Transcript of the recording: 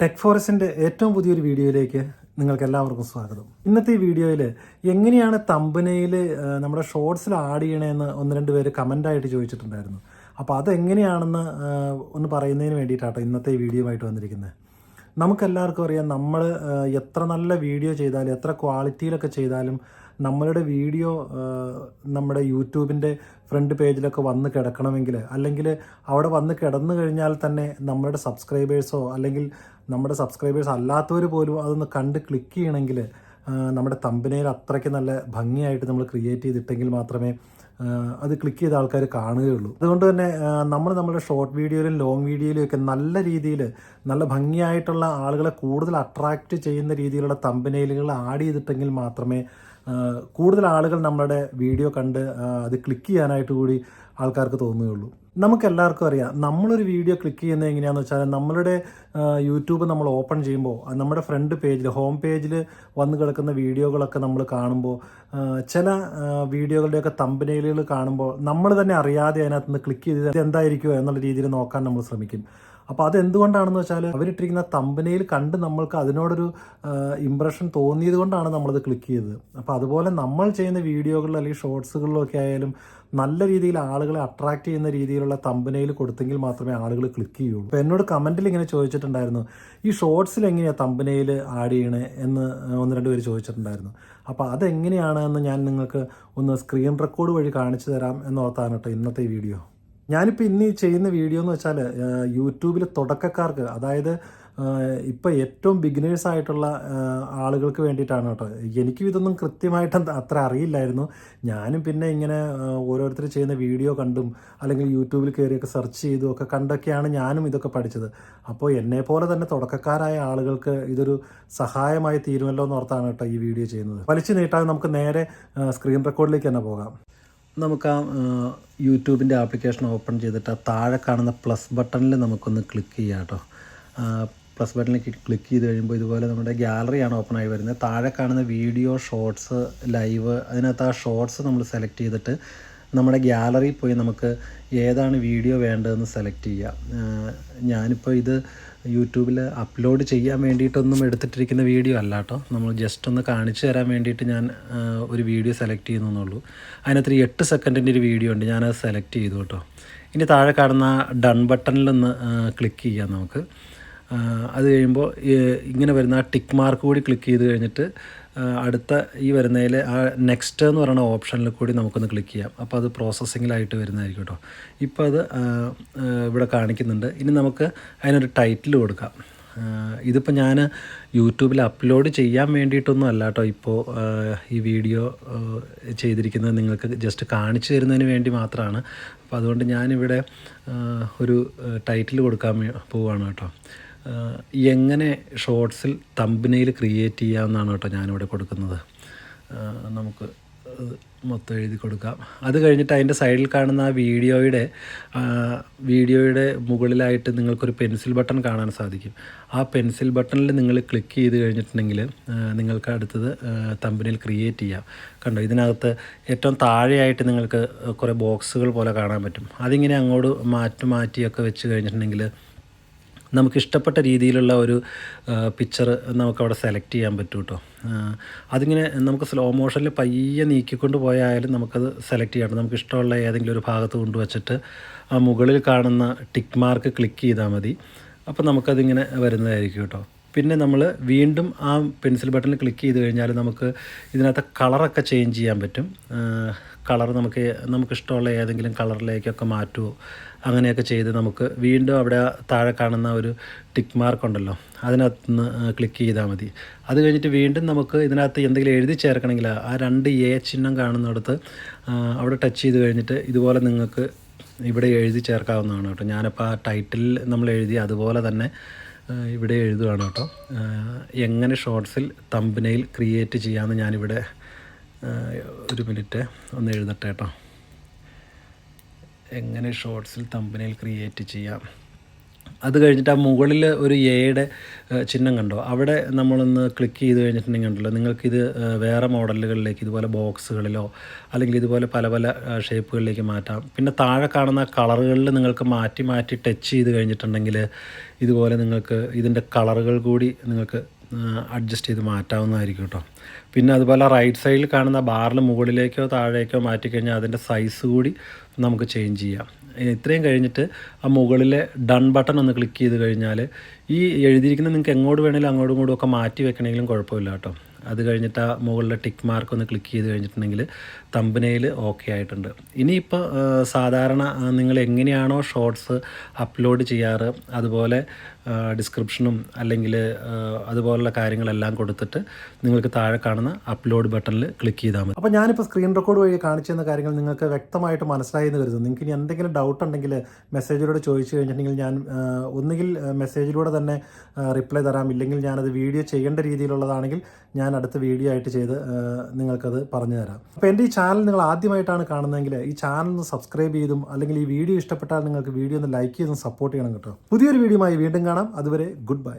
Tech ഫോറസ്റ്റിന്റെ ഏറ്റവും പുതിയൊരു വീഡിയോയിലേക്ക് നിങ്ങൾക്ക് എല്ലാവർക്കും സ്വാഗതം. ഇന്നത്തെ ഈ വീഡിയോയിൽ എങ്ങനെയാണ് തമ്പനയിൽ നമ്മുടെ ഷോർട്സിൽ ആഡ് ചെയ്യണമെന്ന് ഒന്ന് രണ്ട് പേര് കമന്റായിട്ട് ചോദിച്ചിട്ടുണ്ടായിരുന്നു. അപ്പോൾ അതെങ്ങനെയാണെന്ന് ഒന്ന് പറയുന്നതിന് വേണ്ടിയിട്ടാട്ടോ ഇന്നത്തെ ഈ വീഡിയോ ആയിട്ട് വന്നിരിക്കുന്നത് നമുക്കെല്ലാവർക്കും അറിയാം നമ്മൾ എത്ര നല്ല വീഡിയോ ചെയ്താലും എത്ര ക്വാളിറ്റിയിലൊക്കെ ചെയ്താലും നമ്മളുടെ വീഡിയോ നമ്മുടെ യൂട്യൂബിന്റെ ഫ്രണ്ട് പേജിലൊക്കെ വന്ന് കിടക്കണമെങ്കിൽ അല്ലെങ്കിൽ അവിടെ വന്ന് കിടന്നു കഴിഞ്ഞാൽ തന്നെ നമ്മളുടെ സബ്സ്ക്രൈബേഴ്സോ അല്ലെങ്കിൽ നമ്മുടെ സബ്സ്ക്രൈബേഴ്സ് അല്ലാത്തവർ പോലും അതൊന്ന് കണ്ട് ക്ലിക്ക് ചെയ്യണമെങ്കിൽ നമ്മുടെ തമ്പനയിൽ അത്രയ്ക്ക് നല്ല ഭംഗിയായിട്ട് നമ്മൾ ക്രിയേറ്റ് ചെയ്തിട്ടെങ്കിൽ മാത്രമേ അത് ക്ലിക്ക് ചെയ്ത ആൾക്കാർ കാണുകയുള്ളൂ. അതുകൊണ്ട് തന്നെ നമ്മൾ നമ്മുടെ ഷോർട്ട് വീഡിയോയിലും ലോങ് വീഡിയോയിലും ഒക്കെ നല്ല രീതിയിൽ നല്ല ഭംഗിയായിട്ടുള്ള ആളുകളെ കൂടുതൽ അട്രാക്റ്റ് ചെയ്യുന്ന രീതിയിലുള്ള തമ്പനയിലുകൾ ആഡ് ചെയ്തിട്ടെങ്കിൽ മാത്രമേ കൂടുതൽ ആളുകൾ നമ്മുടെ വീഡിയോ കണ്ട് അത് ക്ലിക്ക് ചെയ്യാനായിട്ട് കൂടി ആൾക്കാർക്ക് തോന്നുകയുള്ളൂ. നമുക്ക് എല്ലാവർക്കും അറിയാം നമ്മളൊരു വീഡിയോ ക്ലിക്ക് ചെയ്യുന്നത് എങ്ങനെയാണെന്ന് വെച്ചാൽ നമ്മളുടെ യൂട്യൂബ് നമ്മൾ ഓപ്പൺ ചെയ്യുമ്പോൾ നമ്മുടെ ഫ്രണ്ട് പേജിൽ ഹോം പേജിൽ വന്ന് കിടക്കുന്ന വീഡിയോകളൊക്കെ നമ്മൾ കാണുമ്പോൾ ചില വീഡിയോകളുടെയൊക്കെ തമ്പനയിലുകൾ കാണുമ്പോൾ നമ്മൾ തന്നെ അറിയാതെ അതിനകത്ത് നിന്ന് ക്ലിക്ക് ചെയ്ത് എന്തായിരിക്കുമോ എന്നുള്ള രീതിയിൽ നോക്കാൻ നമ്മൾ ശ്രമിക്കും. അപ്പോൾ അത് എന്തുകൊണ്ടാണെന്ന് വെച്ചാൽ അവരിട്ടിരിക്കുന്ന തമ്പനയിൽ കണ്ട് നമ്മൾക്ക് അതിനോടൊരു ഇമ്പ്രഷൻ തോന്നിയത് കൊണ്ടാണ് നമ്മളത് ക്ലിക്ക് ചെയ്തത്. അപ്പോൾ അതുപോലെ നമ്മൾ ചെയ്യുന്ന വീഡിയോകളിൽ അല്ലെങ്കിൽ ഷോർട്സുകളിലൊക്കെ ആയാലും നല്ല രീതിയിൽ ആളുകളെ അട്രാക്ട് ചെയ്യുന്ന രീതിയിലുള്ള തമ്പനയിൽ കൊടുത്തെങ്കിൽ മാത്രമേ ആളുകൾ ക്ലിക്ക് ചെയ്യുള്ളൂ. അപ്പോൾ എന്നോട് കമന്റിൽ ഇങ്ങനെ ചോദിച്ചിട്ടുണ്ടായിരുന്നു ഈ ഷോർട്സിൽ എങ്ങനെയാണ് തമ്പനയിൽ ആഡ് ചെയ്യണേ? എന്ന് ഒന്ന് രണ്ട് പേര് ചോദിച്ചിട്ടുണ്ടായിരുന്നു. അപ്പോൾ അതെങ്ങനെയാണ് എന്ന് ഞാൻ നിങ്ങൾക്ക് ഒന്ന് സ്ക്രീൻ റെക്കോർഡ് വഴി കാണിച്ചു തരാം എന്നോർത്താണ് കേട്ടോ ഇന്നത്തെ വീഡിയോ. ഞാനിപ്പോൾ ഇന്ന് ഈ ചെയ്യുന്ന വീഡിയോ എന്ന് വെച്ചാൽ യൂട്യൂബിൽ തുടക്കക്കാർക്ക് അതായത് ഇപ്പോൾ ഏറ്റവും ബിഗിനേഴ്സ് ആയിട്ടുള്ള ആളുകൾക്ക് വേണ്ടിയിട്ടാണ് കേട്ടോ. എനിക്കും ഇതൊന്നും കൃത്യമായിട്ട് അത്ര അറിയില്ലായിരുന്നു. ഞാനും പിന്നെ ഇങ്ങനെ ഓരോരുത്തർ ചെയ്യുന്ന വീഡിയോ കണ്ടും അല്ലെങ്കിൽ യൂട്യൂബിൽ കയറിയൊക്കെ സെർച്ച് ചെയ്തും ഒക്കെ കണ്ടൊക്കെയാണ് ഞാനും ഇതൊക്കെ പഠിച്ചത്. അപ്പോൾ എന്നെ പോലെ തന്നെ തുടക്കക്കാരായ ആളുകൾക്ക് ഇതൊരു സഹായമായി തീരുമല്ലോ എന്ന് ഓർത്താണ് കേട്ടോ ഈ വീഡിയോ ചെയ്യുന്നത്. വലിച്ചു നീട്ടാതെ നമുക്ക് നേരെ സ്ക്രീൻ റെക്കോർഡിലേക്ക് തന്നെ പോകാം. നമുക്ക് ആ യൂട്യൂബിന്റെ ആപ്ലിക്കേഷൻ ഓപ്പൺ ചെയ്തിട്ട് താഴെ കാണുന്ന പ്ലസ് ബട്ടണിൽ നമുക്കൊന്ന് ക്ലിക്ക് ചെയ്യാം കേട്ടോ. പ്ലസ് ബട്ടണിൽ ക്ലിക്ക് ചെയ്ത് കഴിയുമ്പോൾ ഇതുപോലെ നമ്മുടെ ഗ്യാലറിയാണ് ഓപ്പൺ ആയി വരുന്നത്. താഴെ കാണുന്ന വീഡിയോ ഷോർട്സ് ലൈവ് അതിനകത്ത് ആ ഷോർട്സ് നമ്മൾ സെലക്ട് ചെയ്തിട്ട് നമ്മുടെ ഗ്യാലറിയിൽ പോയി നമുക്ക് ഏതാണ് വീഡിയോ വേണ്ടതെന്ന് സെലക്ട് ചെയ്യാം. ഞാനിപ്പോൾ ഇത് യൂട്യൂബിൽ അപ്ലോഡ് ചെയ്യാൻ വേണ്ടിയിട്ടൊന്നും എടുത്തിട്ടിരിക്കുന്ന വീഡിയോ അല്ല കേട്ടോ. നമ്മൾ ജസ്റ്റ് ഒന്ന് കാണിച്ചു തരാൻ വേണ്ടിയിട്ട് ഞാൻ ഒരു വീഡിയോ സെലക്ട് ചെയ്യുന്നുള്ളൂ അതിനകത്ത് എട്ട് സെക്കൻഡിന്റെ ഒരു വീഡിയോ ഉണ്ട്. ഞാനത് സെലക്ട് ചെയ്തു കേട്ടോ. ഇനി താഴെ കാണുന്ന ഡൺ ബട്ടണിലൊന്ന് ക്ലിക്ക് ചെയ്യാം നമുക്ക്. അത് കഴിയുമ്പോൾ ഇങ്ങനെ വരുന്ന ആ ടിക്ക് മാർക്ക് കൂടി ക്ലിക്ക് ചെയ്ത് കഴിഞ്ഞിട്ട് അടുത്ത ഈ വരുന്നതിൽ ആ നെക്സ്റ്റ് എന്ന് പറയുന്ന ഓപ്ഷനിൽ കൂടി നമുക്കൊന്ന് ക്ലിക്ക് ചെയ്യാം. അപ്പോൾ അത് പ്രോസസ്സിങ്ങിലായിട്ട് വരുന്നതായിരിക്കും കേട്ടോ ഇപ്പോൾ അത് ഇവിടെ കാണിക്കുന്നുണ്ട്. ഇനി നമുക്ക് അതിനൊരു ടൈറ്റിൽ കൊടുക്കാം. ഇതിപ്പോൾ ഞാൻ യൂട്യൂബിൽ അപ്ലോഡ് ചെയ്യാൻ വേണ്ടിയിട്ടൊന്നും അല്ല കേട്ടോ ഇപ്പോൾ ഈ വീഡിയോ ചെയ്തിരിക്കുന്നത് നിങ്ങൾക്ക് ജസ്റ്റ് കാണിച്ചു തരുന്നതിന് വേണ്ടി മാത്രമാണ് അപ്പോൾ അതുകൊണ്ട് ഞാനിവിടെ ഒരു ടൈറ്റിൽ കൊടുക്കാൻ പോവുകയാണ് കേട്ടോ എങ്ങനെ ഷോർട്സിൽ തമ്പനയിൽ ക്രിയേറ്റ് ചെയ്യാമെന്നാണ് കേട്ടോ ഞാനിവിടെ കൊടുക്കുന്നത്. നമുക്ക് മൊത്തം എഴുതി കൊടുക്കാം. അത് കഴിഞ്ഞിട്ട് അതിന്റെ സൈഡിൽ കാണുന്ന ആ വീഡിയോയുടെ വീഡിയോയുടെ മുകളിലായിട്ട് നിങ്ങൾക്കൊരു പെൻസിൽ ബട്ടൺ കാണാൻ സാധിക്കും. ആ പെൻസിൽ ബട്ടണിൽ നിങ്ങൾ ക്ലിക്ക് ചെയ്ത് കഴിഞ്ഞിട്ടുണ്ടെങ്കിൽ നിങ്ങൾക്ക് അടുത്തത് തമ്പിനിൽ ക്രിയേറ്റ് ചെയ്യാം. കണ്ടോ ഇതിനകത്ത് ഏറ്റവും താഴെയായിട്ട് നിങ്ങൾക്ക് കുറേ ബോക്സുകൾ പോലെ കാണാൻ പറ്റും. അതിങ്ങനെ അങ്ങോട്ട് മാറ്റി മാറ്റിയൊക്കെ വെച്ച് കഴിഞ്ഞിട്ടുണ്ടെങ്കിൽ നമുക്ക് ഇഷ്ടപ്പെട്ട രീതിയിലുള്ള ഒരു പിക്ചർ നമുക്കവിടെ സെലക്ട് ചെയ്യാൻ പറ്റും കേട്ടോ അതിങ്ങനെ നമുക്ക് സ്ലോ മോഷനിൽ പയ്യെ നീക്കിക്കൊണ്ട് പോയാലും നമുക്കത് സെലക്ട് ചെയ്യാം നമുക്ക് ഇഷ്ടമുള്ള ഏതെങ്കിലും ഒരു ഭാഗത്ത് കൊണ്ടുവച്ചിട്ട് ആ മുകളിൽ കാണുന്ന ടിക്ക് മാർക്ക് ക്ലിക്ക് ചെയ്താൽ മതി. അപ്പോൾ നമുക്കതിങ്ങനെ വരുന്നതായിരിക്കും കേട്ടോ പിന്നെ നമ്മൾ വീണ്ടും ആ പെൻസിൽ ബട്ടണിൽ ക്ലിക്ക് ചെയ്ത് കഴിഞ്ഞാൽ നമുക്ക് ഇതിനകത്ത് കളറൊക്കെ ചേഞ്ച് ചെയ്യാൻ പറ്റും. കളർ നമുക്ക് നമുക്കിഷ്ടമുള്ള ഏതെങ്കിലും കളറിലേക്കൊക്കെ മാറ്റുമോ അങ്ങനെയൊക്കെ ചെയ്ത് നമുക്ക് വീണ്ടും അവിടെ താഴെ കാണുന്ന ഒരു ടിക്ക് മാർക്ക് ഉണ്ടല്ലോ അതിനകത്ത് നിന്ന് ക്ലിക്ക് ചെയ്താൽ മതി. അത് കഴിഞ്ഞിട്ട് വീണ്ടും നമുക്ക് ഇതിനകത്ത് എന്തെങ്കിലും എഴുതി ചേർക്കണമെങ്കിൽ ആ രണ്ട് എ ചിഹ്നം കാണുന്നിടത്ത് അവിടെ ടച്ച് ചെയ്ത് കഴിഞ്ഞിട്ട് ഇതുപോലെ നിങ്ങൾക്ക് ഇവിടെ എഴുതി ചേർക്കാവുന്നതാണ് കേട്ടോ. ഞാനിപ്പോൾ ആ ടൈറ്റിൽ നമ്മൾ എഴുതി അതുപോലെ തന്നെ ഇവിടെ എഴുതുകയാണ് കേട്ടോ. എങ്ങനെ ഷോർട്സിൽ തമ്പനയിൽ ക്രിയേറ്റ് ചെയ്യാമെന്ന് ഞാനിവിടെ ഒരു മിനിറ്റ് ഒന്ന് എഴുതട്ടെ കേട്ടോ. എങ്ങനെ ഷോർട്സിൽ തമ്പനയിൽ ക്രിയേറ്റ് ചെയ്യാം? അത് കഴിഞ്ഞിട്ട് ആ മുകളിൽ ഒരു എയുടെ ചിഹ്നം കണ്ടോ? അവിടെ നമ്മളൊന്ന് ക്ലിക്ക് ചെയ്ത് കഴിഞ്ഞിട്ടുണ്ടെങ്കിൽ ഉണ്ടല്ലോ നിങ്ങൾക്കിത് വേറെ മോഡലുകളിലേക്ക് ഇതുപോലെ ബോക്സുകളിലോ അല്ലെങ്കിൽ ഇതുപോലെ പല പല ഷേപ്പുകളിലേക്ക് മാറ്റാം. പിന്നെ താഴെ കാണുന്ന കളറുകളിൽ നിങ്ങൾക്ക് മാറ്റി മാറ്റി ടച്ച് ചെയ്ത് കഴിഞ്ഞിട്ടുണ്ടെങ്കിൽ ഇതുപോലെ നിങ്ങൾക്ക് ഇതിന്റെ കളറുകൾ കൂടി നിങ്ങൾക്ക് അഡ്ജസ്റ്റ് ചെയ്ത് മാറ്റാവുന്നതായിരിക്കും കേട്ടോ. പിന്നെ അതുപോലെ റൈറ്റ് സൈഡിൽ കാണുന്ന ബാറിൽ മുകളിലേക്കോ താഴേക്കോ മാറ്റിക്കഴിഞ്ഞാൽ അതിന്റെ സൈസ് കൂടി നമുക്ക് ചേഞ്ച് ചെയ്യാം. ഇത്രയും കഴിഞ്ഞിട്ട് ആ മുകളിലെ ഡൺ ബട്ടൺ ഒന്ന് ക്ലിക്ക് ചെയ്ത് കഴിഞ്ഞാൽ ഈ എഴുതിയിരിക്കുന്ന നിങ്ങൾക്ക് എങ്ങോട്ട് വേണമെങ്കിലും അങ്ങോട്ടും ഇങ്ങോട്ടും ഒക്കെ മാറ്റി വെക്കണമെങ്കിലും കുഴപ്പമില്ല കേട്ടോ. അത് കഴിഞ്ഞിട്ട് ആ മുകളിലെ ടിക്ക് മാർക്ക് ഒന്ന് ക്ലിക്ക് ചെയ്ത് കഴിഞ്ഞിട്ടുണ്ടെങ്കിൽ തമ്പനയിൽ ഓക്കെ ആയിട്ടുണ്ട്. ഇനിയിപ്പോൾ സാധാരണ നിങ്ങൾ എങ്ങനെയാണോ ഷോർട്സ് അപ്ലോഡ് ചെയ്യാറ് അതുപോലെ ഡിസ്ക്രിപ്ഷനും അല്ലെങ്കിൽ അതുപോലുള്ള കാര്യങ്ങളെല്ലാം കൊടുത്തിട്ട് നിങ്ങൾക്ക് താഴെ കാണുന്ന അപ്ലോഡ് ബട്ടണിൽ ക്ലിക്ക് ചെയ്താൽ മതി. അപ്പോൾ ഞാനിപ്പോൾ സ്ക്രീൻ റെക്കോർഡ് വഴി കാണിച്ചു തന്ന കാര്യങ്ങൾ നിങ്ങൾക്ക് വ്യക്തമായിട്ട് മനസ്സിലായി എന്ന് കരുതുന്നു. നിങ്ങൾക്ക് ഇനി എന്തെങ്കിലും ഡൗട്ട് ഉണ്ടെങ്കിൽ മെസ്സേജിലൂടെ ചോദിച്ചു കഴിഞ്ഞിട്ടുണ്ടെങ്കിൽ ഞാൻ ഒന്നുകിൽ മെസ്സേജിലൂടെ തന്നെ റിപ്ലൈ തരാം. ഇല്ലെങ്കിൽ ഞാനത് വീഡിയോ ചെയ്യേണ്ട രീതിയിലുള്ളതാണെങ്കിൽ ഞാൻ അടുത്ത വീഡിയോ ആയിട്ട് ചെയ്ത് നിങ്ങൾക്കത് പറഞ്ഞു തരാം. അപ്പോൾ എന്റെ ഈ ചാനൽ നിങ്ങൾ ആദ്യമായിട്ടാണ് കാണുന്നതെങ്കിൽ ഈ ചാനൽ ഒന്ന് സബ്സ്ക്രൈബ് ചെയ്തും അല്ലെങ്കിൽ ഈ വീഡിയോ ഇഷ്ടപ്പെട്ടാൽ നിങ്ങൾക്ക് വീഡിയോ ഒന്ന് ലൈക്ക് ചെയ്തും സപ്പോർട്ട് ചെയ്യണം കേട്ടോ. പുതിയൊരു വീഡിയോയുമായി വീണ്ടും കാണാം. അതുവരെ ഗുഡ് ബൈ